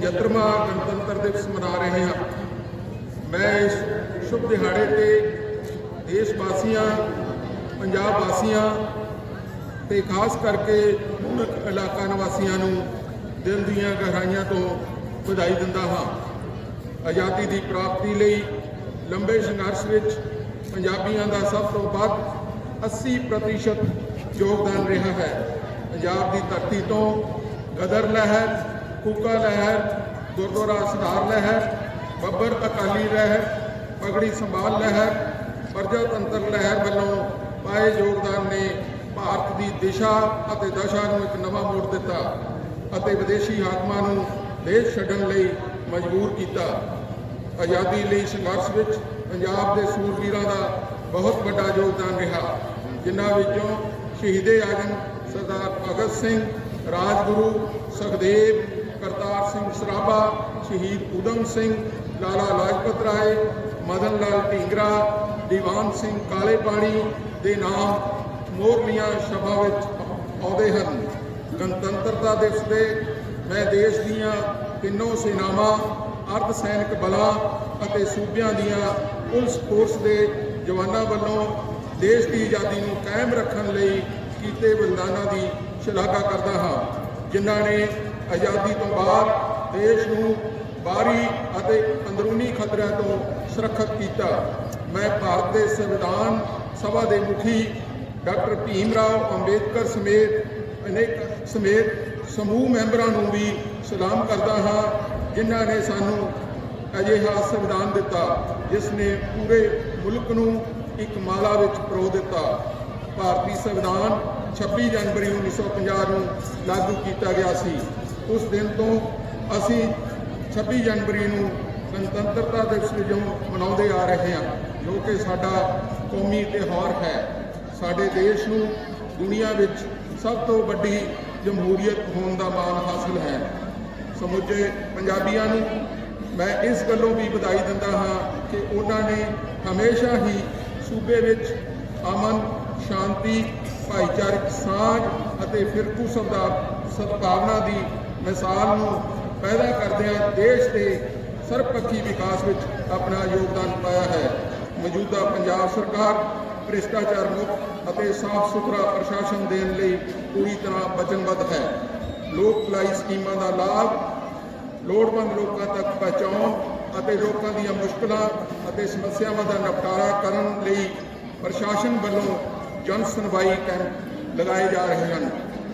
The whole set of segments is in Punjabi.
75ਵਾਂ ਗਣਤੰਤਰ ਦਿਵਸ ਮਨਾ ਰਹੇ ਹਾਂ। ਮੈਂ ਇਸ ਸ਼ੁਭ ਦਿਹਾੜੇ ਤੇ ਦੇਸ਼ ਵਾਸੀਆਂ, ਪੰਜਾਬ ਵਾਸੀਆਂ ਤੇ ਖਾਸ ਕਰਕੇ ਪੂਰਕ ਇਲਾਕਾ ਨਿਵਾਸੀਆਂ ਨੂੰ ਦਿਲ ਦੀਆਂ ਗਹਿਰਾਈਆਂ ਤੋਂ ਵਧਾਈ ਦਿੰਦਾ ਹਾਂ। ਆਜ਼ਾਦੀ ਦੀ ਪ੍ਰਾਪਤੀ ਲਈ ਲੰਬੇ ਸੰਘਰਸ਼ ਵਿੱਚ ਪੰਜਾਬੀਆਂ ਦਾ ਸਭ ਤੋਂ ਵੱਧ 80% ਯੋਗਦਾਨ ਰਿਹਾ ਹੈ। ਪੰਜਾਬ ਦੀ ਧਰਤੀ ਤੋਂ ਗਦਰ ਲਹਿਰ ਕੂਕਾ ਲਹਿਰ ਗੁਰਦੁਆਰਾ ਸੁਧਾਰ ਲਹਿਰ ਬੱਬਰ ਅਕਾਲੀ ਲਹਿਰ ਪਗੜੀ ਸੰਭਾਲ ਲਹਿਰ ਪ੍ਰਜਾਤੰਤਰ ਲਹਿਰ ਵੱਲੋਂ ਪਾਏ ਯੋਗਦਾਨ ਨੇ ਭਾਰਤ ਦੀ ਦਿਸ਼ਾ ਅਤੇ ਦਸ਼ਾ ਨੂੰ ਇੱਕ ਨਵਾਂ ਮੋੜ ਦਿੱਤਾ ਅਤੇ ਵਿਦੇਸ਼ੀ ਹਾਕਮਾਂ ਨੂੰ ਦੇਸ਼ ਛੱਡਣ ਲਈ ਮਜਬੂਰ ਕੀਤਾ। ਆਜ਼ਾਦੀ ਲਈ ਸੰਘਰਸ਼ ਵਿੱਚ ਪੰਜਾਬ ਦੇ ਸੂਰਬੀਰਾਂ ਦਾ ਬਹੁਤ ਵੱਡਾ ਯੋਗਦਾਨ ਰਿਹਾ, ਜਿਨ੍ਹਾਂ ਵਿੱਚੋਂ ਸ਼ਹੀਦੇ ਆਜ਼ਮ ਸਰਦਾਰ ਭਗਤ ਸਿੰਘ, ਰਾਜਗੁਰੂ, ਸੁਖਦੇਵ ਕਰਤਾਰ ਸਿੰਘ ਸਰਾਭਾ, ਸ਼ਹੀਦ ਊਧਮ ਸਿੰਘ, ਲਾਲਾ ਲਾਜਪਤ ਰਾਏ, ਮਦਨ ਲਾਲ ਢੀਂਗਰਾ, ਦੀਵਾਨ ਸਿੰਘ ਕਾਲੇ ਪਾਣੀ ਦੇ ਨਾਮ ਮੋਰਲੀਆਂ ਸ਼ਭਾ ਵਿੱਚ ਆਉਂਦੇ ਹਨ। ਗਣਤੰਤਰਤਾ ਦਿਵਸ ਦੇ ਮੈਂ ਦੇਸ਼ ਦੀਆਂ ਤਿੰਨੋਂ ਸੈਨਾਵਾਂ, ਅਰਧ ਸੈਨਿਕ ਬਲਾਂ ਅਤੇ ਸੂਬਿਆਂ ਦੀਆਂ ਪੁਲਿਸ ਫੋਰਸ ਦੇ ਜਵਾਨਾਂ ਵੱਲੋਂ ਦੇਸ਼ ਦੀ ਆਜ਼ਾਦੀ ਨੂੰ ਕਾਇਮ ਰੱਖਣ ਲਈ ਕੀਤੇ ਬਲਿਦਾਨਾਂ ਦੀ ਸ਼ਲਾਘਾ ਕਰਦਾ ਹਾਂ। ਜਿਨ੍ਹਾਂ ਨੇ ਆਜ਼ਾਦੀ ਤੋਂ ਬਾਅਦ ਦੇਸ਼ ਨੂੰ ਬਾਹਰੀ ਅਤੇ ਅੰਦਰੂਨੀ ਖਤਰਿਆਂ ਤੋਂ ਸੁਰੱਖਿਅਤ ਕੀਤਾ। ਮੈਂ ਭਾਰਤ ਦੇ ਸੰਵਿਧਾਨ ਸਭਾ ਦੇ ਮੁਖੀ ਡਾਕਟਰ ਭੀਮ ਰਾਓ ਅੰਬੇਦਕਰ ਸਮੇਤ ਅਨੇਕ ਸਮੇਤ ਸਮੂਹ ਮੈਂਬਰਾਂ ਨੂੰ ਵੀ ਸਲਾਮ ਕਰਦਾ ਹਾਂ, ਜਿਨ੍ਹਾਂ ਨੇ ਸਾਨੂੰ ਅਜਿਹਾ ਸੰਵਿਧਾਨ ਦਿੱਤਾ, ਜਿਸ ਨੇ ਪੂਰੇ ਮੁਲਕ ਨੂੰ ਇੱਕ ਮਾਲਾ ਵਿੱਚ ਪਰੋ ਦਿੱਤਾ। ਭਾਰਤੀ ਸੰਵਿਧਾਨ 26 ਜਨਵਰੀ 1950 ਨੂੰ ਲਾਗੂ ਕੀਤਾ ਗਿਆ ਸੀ। ਉਸ ਦਿਨ ਤੋਂ ਅਸੀਂ 26 ਜਨਵਰੀ ਨੂੰ ਗਣਤੰਤਰਤਾ ਦਿਵਸ ਵਜੋਂ ਮਨਾਉਂਦੇ ਆ ਰਹੇ ਹਾਂ, ਜੋ ਕਿ ਸਾਡਾ ਕੌਮੀ ਤਿਉਹਾਰ ਹੈ। ਸਾਡੇ ਦੇਸ਼ ਨੂੰ ਦੁਨੀਆ ਵਿੱਚ ਸਭ ਤੋਂ ਵੱਡੀ ਜਮਹੂਰੀਅਤ ਹੋਣ ਦਾ ਮਾਣ ਹਾਸਲ ਹੈ। ਸਮੁੱਚੇ ਪੰਜਾਬੀਆਂ ਨੂੰ ਮੈਂ ਇਸ ਗੱਲੋਂ ਵੀ ਵਧਾਈ ਦਿੰਦਾ ਹਾਂ ਕਿ ਉਹਨਾਂ ਨੇ ਹਮੇਸ਼ਾ ਹੀ ਸੂਬੇ ਵਿੱਚ ਅਮਨ, ਸ਼ਾਂਤੀ ਭਾਈਚਾਰਕ ਸਾਂਝ ਅਤੇ ਫਿਰਕੂ ਸਦਾ ਸਦਭਾਵਨਾ ਦੀ ਮਿਸਾਲ ਨੂੰ ਪੈਦਾ ਕਰਦਿਆਂ ਦੇਸ਼ ਦੇ ਸਰਬਪੱਖੀ ਵਿਕਾਸ ਵਿੱਚ ਆਪਣਾ ਯੋਗਦਾਨ ਪਾਇਆ ਹੈ। ਮੌਜੂਦਾ ਪੰਜਾਬ ਸਰਕਾਰ ਭ੍ਰਿਸ਼ਟਾਚਾਰ ਮੁਕਤ ਅਤੇ ਸਾਫ਼ ਸੁਥਰਾ ਪ੍ਰਸ਼ਾਸਨ ਦੇਣ ਲਈ ਪੂਰੀ ਤਰ੍ਹਾਂ ਵਚਨਬੱਧ ਹੈ। ਲੋਕ ਭਲਾਈ ਸਕੀਮਾਂ ਦਾ ਲਾਭ ਲੋੜਵੰਦ ਲੋਕਾਂ ਤੱਕ ਪਹੁੰਚਾਉਣ ਅਤੇ ਲੋਕਾਂ ਦੀਆਂ ਮੁਸ਼ਕਲਾਂ ਅਤੇ ਸਮੱਸਿਆਵਾਂ ਦਾ ਨਿਪਟਾਰਾ ਕਰਨ ਲਈ ਪ੍ਰਸ਼ਾਸਨ ਵੱਲੋਂ ਜਨ ਸੁਣਵਾਈ ਕੈਂਪ ਲਗਾਏ ਜਾ ਰਹੇ ਹਨ।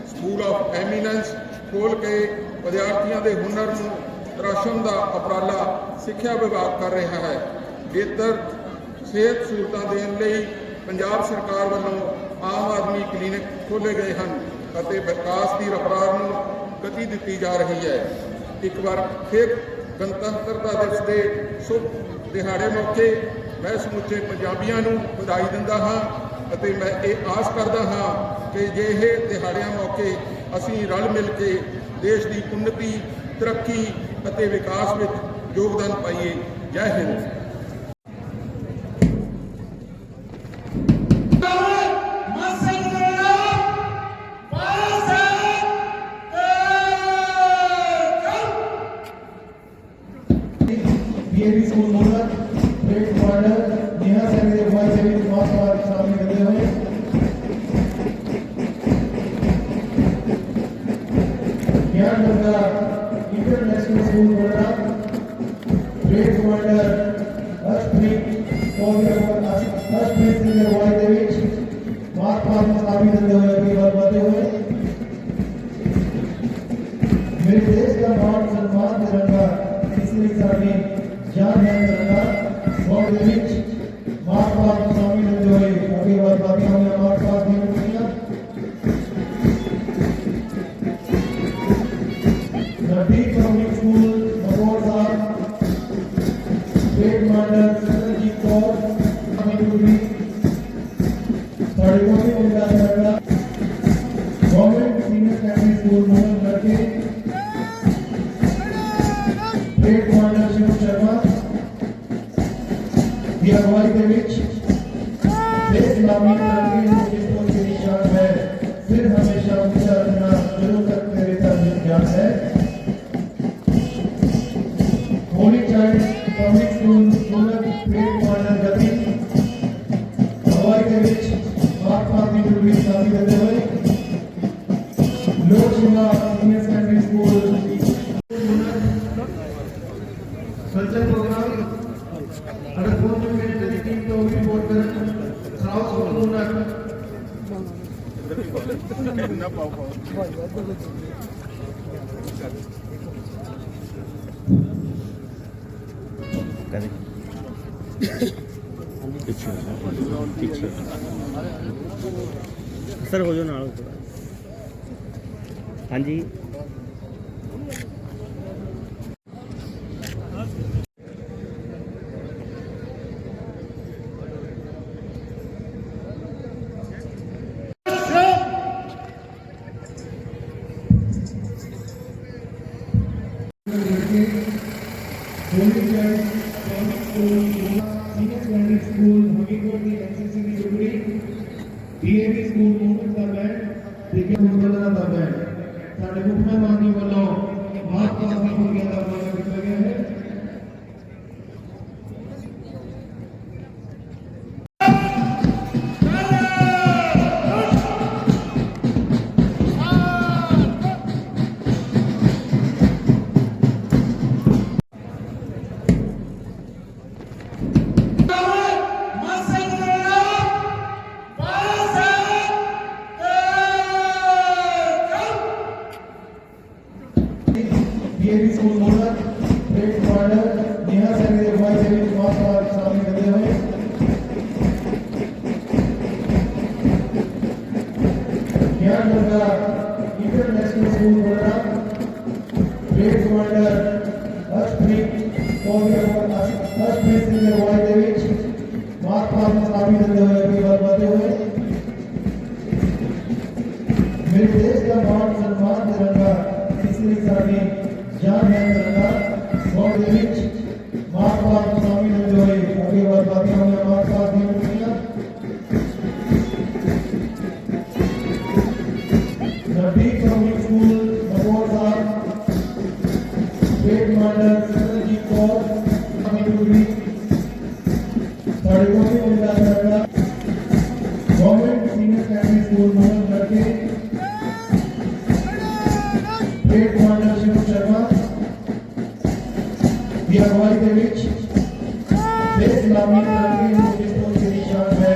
ਸਕੂਲ ਆਫ ਐਮੀਨੈਂਸ ਖੋਲ ਕੇ ਵਿਦਿਆਰਥੀਆਂ ਦੇ ਹੁਨਰ ਨੂੰ ਤਰਾਸ਼ਣ ਦਾ ਉਪਰਾਲਾ ਸਿੱਖਿਆ ਵਿਭਾਗ ਕਰ ਰਿਹਾ ਹੈ। ਬਿਹਤਰ ਸਿਹਤ ਸਹੂਲਤਾਂ ਦੇਣ ਲਈ ਪੰਜਾਬ ਸਰਕਾਰ ਵੱਲੋਂ ਆਮ ਆਦਮੀ ਕਲੀਨਿਕ ਖੋਲ੍ਹੇ ਗਏ ਹਨ ਅਤੇ ਵਿਕਾਸ ਦੀ ਰਫ਼ਤਾਰ ਨੂੰ ਗਤੀ ਦਿੱਤੀ ਜਾ ਰਹੀ ਹੈ। ਇੱਕ ਵਾਰ ਫਿਰ ਗਣਤੰਤਰਤਾ ਦਿਵਸ ਦੇ ਸ਼ੁਭ ਦਿਹਾੜੇ ਮੌਕੇ ਮੈਂ ਸਮੁੱਚੇ ਪੰਜਾਬੀਆਂ ਨੂੰ ਵਧਾਈ ਦਿੰਦਾ ਹਾਂ। मैं ये आस करता हाँ कि अजे दिहाड़िया मौके असी रल मिल के देश की उन्नति तरक्की विकास में योगदान पाइए जय हिंद स्कूल मोहर परेड क्वार्टर ਹਮੇਸ਼ਾ ਉੱਚਾ ਜਦੋਂ ਤੱਕ ਤੇਰੇ ਤਾਂ ਗਿਆਨ ਹੈ। ਸਰ ਹੋ ਜਾਓ ਨਾਲ। ਹਾਂਜੀ। ਸਕੂਲ ਹਕੀਕਤ ਦੀ ਐਸਐਸਸੀ ਦੀ ਡਿਗਰੀ ਡੀਏਵੀ ਸਕੂਲ ਮੋਹਨ ਸਾਹਿਬ ਹੈ ਠੀਕ ਹੈ ਮੁਹੰਮਦ ਦਾ ਸਾਹਿਬ ਸਾਡੇ ਮੁੱਖ ਮਹਿਮਾਨ ਜੀ ਵੱਲੋਂ ਮਹਾਤਮਾ ਸਾਹਿਬ ਵਰਗਿਆਂ ਦਾ ਮਾਣ ਡੀਏਵੀ ਸਕੂਲ ਜਾਨ ਹੈ ਤਿਰੰਗਾ ਗੌਰ ਵਿੱਚ ਬੇਸਲਾਮੀ ਤਰੱਕੀ ਨੂੰ ਜਿਸ ਤੋਂ ਦੀ ਨਿਸ਼ਾਨ ਹੈ,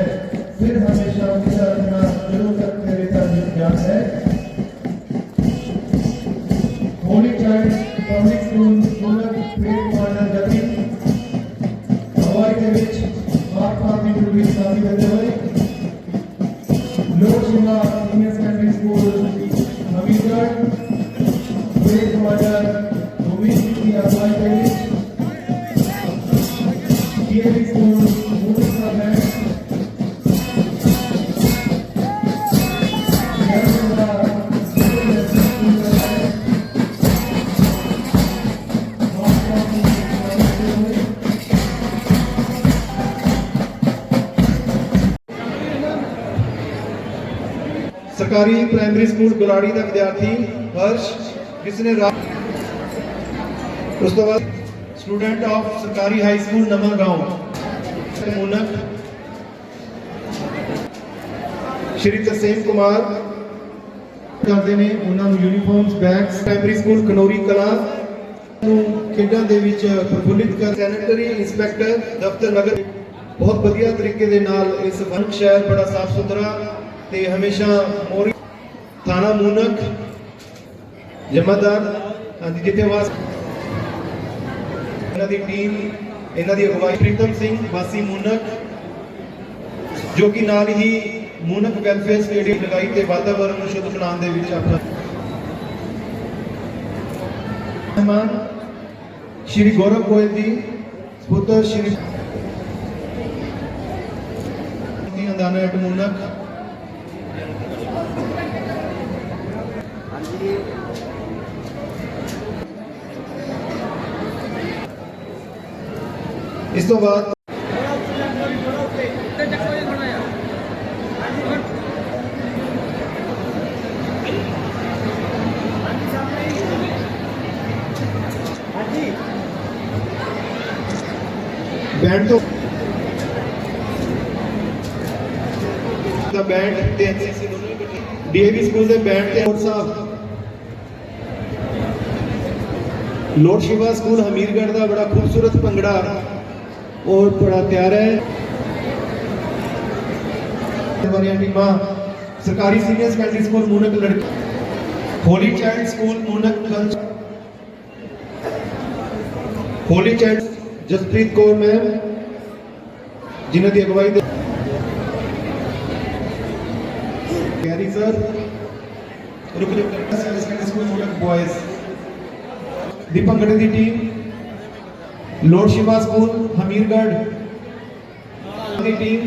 ਫਿਰ ਹਮੇਸ਼ਾ ਉੱਚਾ ਰੱਖਣਾ ਜਦੋਂ ਤੱਕ ਤੇਰੇ ਤਨ ਜਾਨ ਹੈ। Holy child public school Moonak grade commander ਗਤੀ ਅਗਵਾਈ ਦੇ ਵਿੱਚ ਮਾਰਕ ਪਾਰਟੀ ਨੂੰ ਵੀ ਸ਼ਾਮਿਲ ਸਰਕਾਰੀ ਪ੍ਰਾਇਮਰੀ ਸਕੂਲ ਗੁਲਾੜੀ ਦਾ ਵਿਦਿਆਰਥੀ ਹਰਸ਼, ਜਿਸ ਨੇ ਉਸ ਤੋਂ ਬਾਅਦ ਸਟੂਡੈਂਟ ਆਫ ਸਰਕਾਰੀ ਹਾਈ ਸਕੂਲ ਨਵਾਂ ਗਾਉਂ ਮੁਨਕ ਸ਼੍ਰੀ ਤਸੀਮ ਕੁਮਾਰ ਕਰਦੇ ਨੇ ਉਹਨਾਂ ਨੂੰ uniforms bags primary school Kanori ਕਲਾ ਨੂੰ ਖੇਡਾਂ ਦੇ ਵਿੱਚ ਪ੍ਰਫੁੱਲਿਤ ਕਰ ਸੈਨੇਟਰੀ ਇੰਸਪੈਕਟਰ ਦਫ਼ਤਰ ਨਗਰ ਬਹੁਤ ਵਧੀਆ ਤਰੀਕੇ ਦੇ ਨਾਲ ਇਸ ਵਨਕ ਸ਼ਹਿਰ ਬੜਾ ਸਾਫ਼ ਸੁਥਰਾ ਤੇ ਹਮੇਸ਼ਾ ਮੋਰੀ ਥਾਣਾ ਮੂਨਕ, ਜਮਾਦਾਰ, ਹਾਂਜੀ ਜਿੱਥੇ ਵਾਸ ਇਹਨਾਂ ਦੀ ਟੀਮ ਇਹਨਾਂ ਦੀ ਅਗਵਾਈ ਪ੍ਰੀਤਮ ਸਿੰਘ, ਵਾਸੀ ਮੂਨਕ, ਜੋ ਕਿ ਨਾਲ ਹੀ ਮੂਨਕ ਵੈਲਫੇਅਰ ਸਟੇਡੀਅਮ ਲਗਾਈ ਤੇ ਵਾਤਾਵਰਣ ਨੂੰ ਸ਼ੁੱਧ ਬਣਾਉਣ ਦੇ ਵਿੱਚ ਆਪਣਾ ਮਹਿਮਾਨ ਸ਼੍ਰੀ ਗੌਰਵ ਗੋਇਲ ਜੀ ਸਪੁੱਤਰ ਸ਼੍ਰੀ ਅੰਦਾਨਾ ਮੂਨਕ ਇਸ ਤੋਂ ਬਾਅਦ ਬੈਂਡ ਤੋਂ ਦਾ ਬੈਂਡ ਤੇ ਐਨਸੀਸੀ ਦੋਨੋਂ ਹੀ ਇਕੱਠੇ ਡੀਏਵੀ ਸਕੂਲ ਦੇ ਬੈਂਡ ਤੇ ਕੋਚ ਸਾਹਿਬ ਲੋਡ ਸ਼ਿਵਾ ਸਕੂਲ ਹਮੀਰਗੜ੍ਹ ਦਾ ਬੜਾ ਖੂਬਸੂਰਤ ਭੰਗੜਾ ਉਹ ਬੜਾ ਤਿਆਰ ਹੈ ਵਾਲੀਆਂ ਟੀਮਾਂ ਸਰਕਾਰੀ ਸੀਨੀਅਰ ਸੈਕੰਡਰੀ ਸਕੂਲ ਮੂਨਕ ਲੜਕੀ ਹੋਲੀ ਚਾਈਲਡ ਸਕੂਲ ਮੂਨਕ ਗੰਜ holy child Jaspreet Kaur ma'am ਜਿਨ੍ਹਾਂ ਦੀ ਅਗਵਾਈ ਦੇ ਗੈਰੀ ਸਰ ਰੁਕ ਜਾਓ senior secondary school Moonak boys ਦੀ ਭੰਗੜੇ ਦੀ team lord Shiva school, Hamirgarh ਦੀ ਟੀਮ।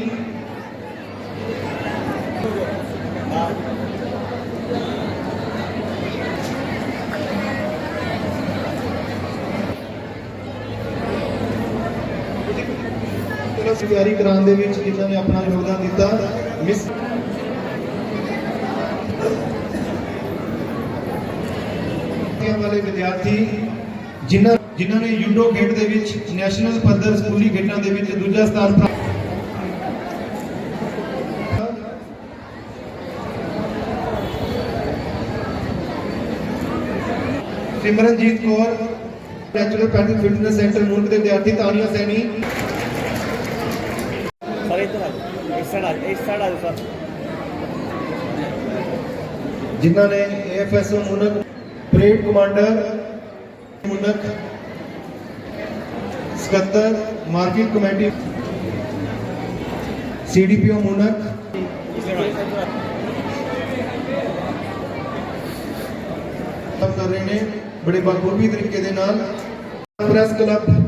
ਤਿਆਰੀ ਕਰਾਉਣ ਦੇ ਵਿੱਚ ਜਿਨ੍ਹਾਂ ਨੇ ਆਪਣਾ ਯੋਗਦਾਨ ਦਿੱਤਾ। ਮਿਸ ਵਾਲੇ ਵਿਦਿਆਰਥੀ ਜਿਨ੍ਹਾਂ ਜਿਨ੍ਹਾਂ ਨੇ ਯੂਡੋ ਖੇਡ ਦੇ ਵਿੱਚ ਨੈਸ਼ਨਲ ਪੱਧਰ ਸਕੂਲੀ ਖੇਡਾਂ ਦੇ ਵਿੱਚ ਦੂਜਾ ਸਥਾਨ ਪ੍ਰਾਪਤ Simranjeet Kaur natural pattern fitness centre ਮੂਰਖ ਦੇ ਵਿਦਿਆਰਥੀ ਤਾਨੀਆ ਸੈਣੀ। ਜਿਨ੍ਹਾਂ ਨੇ ਐਫਐਸਓ ਮੂਰਖ ਪਰੇਡ ਕਮਾਂਡਰ ਮੁਨਕ ਸਕੱਤਰ ਮਾਰਕੀਟ ਕਮੇਟੀ, ਸੀਡੀਪੀਓ ਮੁਨਕ ਕੰਮ ਕਰ ਰਹੇ ਨੇ, ਬੜੇ ਬਖੂਬੀ ਤਰੀਕੇ ਦੇ ਨਾਲ। Press club